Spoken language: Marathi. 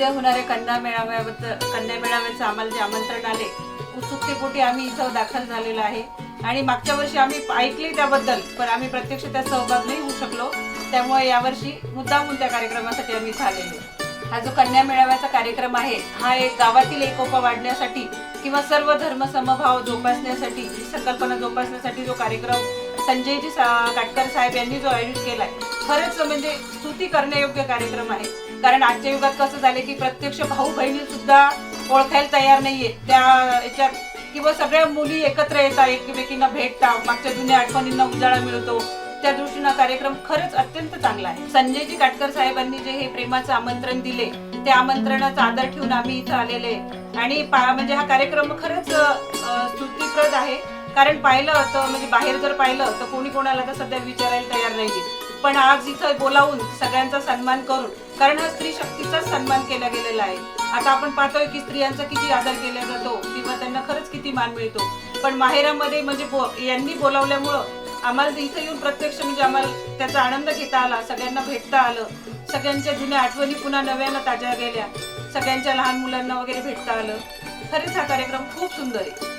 कन्या मेळाव्याबद्दल कन्या मेळाव्याचं आम्हाला जे आमंत्रण आले उत्सुकतेपोटी आम्ही इथं दाखल झालेलो आहे. आणि मागच्या वर्षी आम्ही ऐकले त्याबद्दल पण आम्ही प्रत्यक्ष त्यात सहभाग नाही होऊ शकलो. त्यामुळे यावर्षी मुद्दामून त्या कार्यक्रमासाठी आम्ही इथं आलेलो हा जो कन्या मेळाव्याचा कार्यक्रम आहे हा एक गावातील एकोपा वाढण्यासाठी किंवा सर्व धर्म समभाव जोपासण्यासाठी ही संकल्पना जोपासण्यासाठी जो कार्यक्रम संजयजी सा- काटकर साहेब यांनी जो आयोजित केला आहे खरंच म्हणजे स्तुती करण्यायोग्य कार्यक्रम आहे. कारण आजच्या युगात कसं झालं की प्रत्यक्ष भाऊ बहिणी सुद्धा ओळखायला तयार नाहीये. त्या याच्यात किंवा सगळ्या मुली एकत्र येतात एकमेकींना भेटतात. मागच्या जुन्या आठवणींना उजाळा मिळतो. त्या दृष्टीनं कार्यक्रम खरंच अत्यंत चांगला आहे. संजयजी काटकर साहेबांनी जे हे प्रेमाचं आमंत्रण दिले त्या आमंत्रणाचा आदर ठेवून आम्ही इथं आलेले आणि पा- म्हणजे हा कार्यक्रम खरंच स्तुतीप्रद आहे. कारण पाहिलं तर म्हणजे बाहेर जर पाहिलं तर कोणी कोणाला तर सध्या विचारायला तयार नाहीये. पण आज इथं बोलावून सगळ्यांचा सन्मान करून कारण हा स्त्री शक्तीचाच सन्मान केला गेलेला आहे. आता आपण पाहतोय की स्त्रियांचा किती आदर केला जातो किंवा त्यांना खरंच किती मान मिळतो. पण माहेरामध्ये म्हणजे बो- यांनी बोलावल्यामुळं आम्हाला इथं येऊन प्रत्यक्ष म्हणजे आम्हाला त्याचा आनंद घेता आला सगळ्यांना भेटता आलं. सगळ्यांच्या जुन्या आठवणी पुन्हा नव्यानं ताज्या गेल्या. सगळ्यांच्या लहान मुलांना वगैरे भेटता आलं. खरंच हा कार्यक्रम खूप सुंदर आहे.